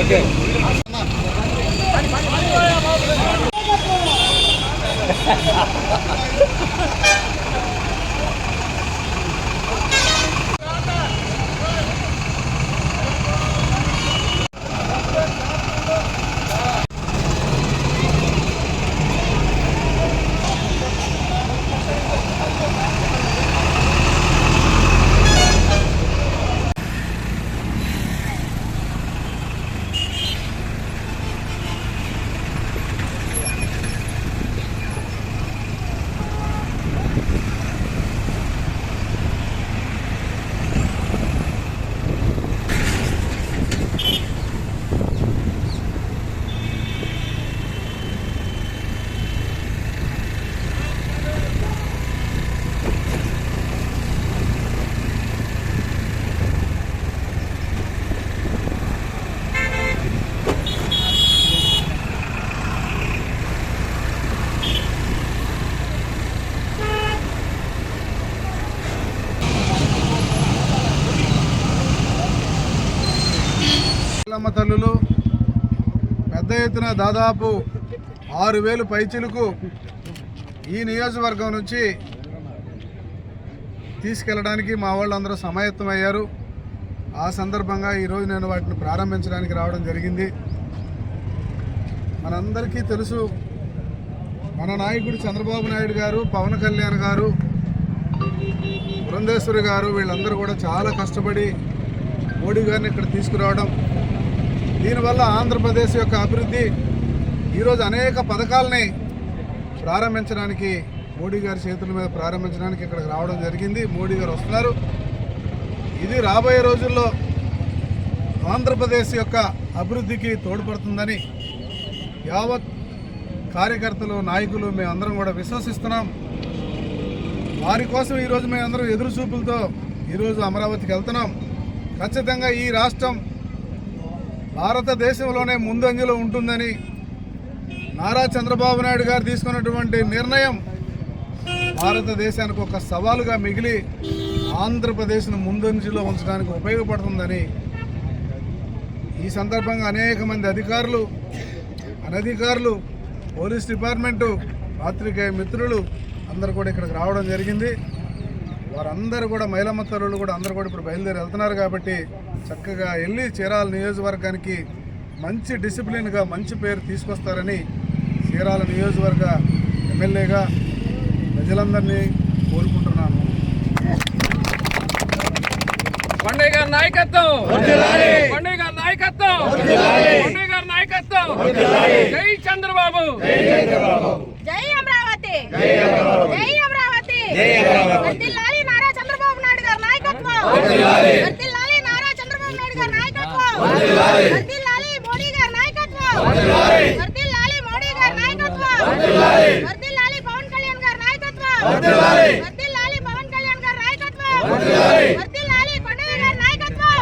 Okay. అమ్మ తల్లులు పెద్ద ఎత్తున దాదాపు ఆరు వేలు పైచిలకు ఈ నియోజకవర్గం నుంచి తీసుకెళ్ళడానికి మా వాళ్ళందరూ సమాయత్తం అయ్యారు ఆ సందర్భంగా ఈరోజు నేను వాటిని ప్రారంభించడానికి రావడం జరిగింది. మనందరికీ తెలుసు మన నాయకుడు చంద్రబాబు నాయుడు గారు పవన్ కళ్యాణ్ గారు బృందేశ్వరి గారు వీళ్ళందరూ కూడా చాలా కష్టపడి మోడీ గారిని ఇక్కడ తీసుకురావడం దీనివల్ల ఆంధ్రప్రదేశ్ యొక్క అభివృద్ధి ఈరోజు అనేక పథకాలని ప్రారంభించడానికి మోడీ గారి చేతుల మీద ప్రారంభించడానికి ఇక్కడికి రావడం జరిగింది. మోడీ గారు వస్తున్నారు. ఇది రాబోయే రోజుల్లో ఆంధ్రప్రదేశ్ యొక్క అభివృద్ధికి తోడ్పడుతుందని యావత్ కార్యకర్తలు నాయకులు మేమందరం కూడా విశ్వసిస్తున్నాం. వారి కోసం ఈరోజు మేమందరం ఎదురు చూపులతో ఈరోజు అమరావతికి వెళ్తున్నాం. ఖచ్చితంగా ఈ రాష్ట్రం భారతదేశంలోనే ముందంజలో ఉంటుందని నారా చంద్రబాబు నాయుడు గారు తీసుకున్నటువంటి నిర్ణయం భారతదేశానికి ఒక సవాలుగా మిగిలి ఆంధ్రప్రదేశ్ను ముందంజలో ఉంచడానికి ఉపయోగపడుతుందని ఈ సందర్భంగా అనేక మంది అధికారులు అనధికారులు పోలీస్ డిపార్ట్మెంటు పాత్రికేయ మిత్రులు అందరు కూడా ఇక్కడికి రావడం జరిగింది. వారందరూ కూడా మహిళమ్మ తల్లులు కూడా అందరూ కూడా ఇప్పుడు బయలుదేరి వెళ్తున్నారు కాబట్టి చక్కగా వెళ్ళి చీరాల నియోజకవర్గానికి మంచి డిసిప్లిన్గా మంచి పేరు తీసుకొస్తారని చీరాల నియోజకవర్గ ఎమ్మెల్యేగా ప్రజలందరినీ కోరుకుంటున్నాను. గారి నాయకత్వం! కొండయ్య గారి నాయకత్వం! కొండయ్య గారి నాయకత్వం! జై చంద్రబాబు! జై అమరావతి! జై అమరావతి! వర్ధిల్లాలి! నారా చంద్రబాబు నాయుడు గారి నాయకత్వం వర్ధిల్లాలి నారా చంద్రబాబు నాయుడు గారి నాయకత్వం వర్ధిల్లాలి మోడీ గారి నాయకత్వం. వర్ధిల్లాలి మోడీ గారి నాయకత్వం. వర్ధిల్లాలి పవన్ కళ్యాణ్ గారి నాయకత్వం. వర్ధిల్లాలి పవన్ కళ్యాణ్ గారి నాయకత్వం. వర్ధిల్లాలి కొండయ్య గారి నాయకత్వం.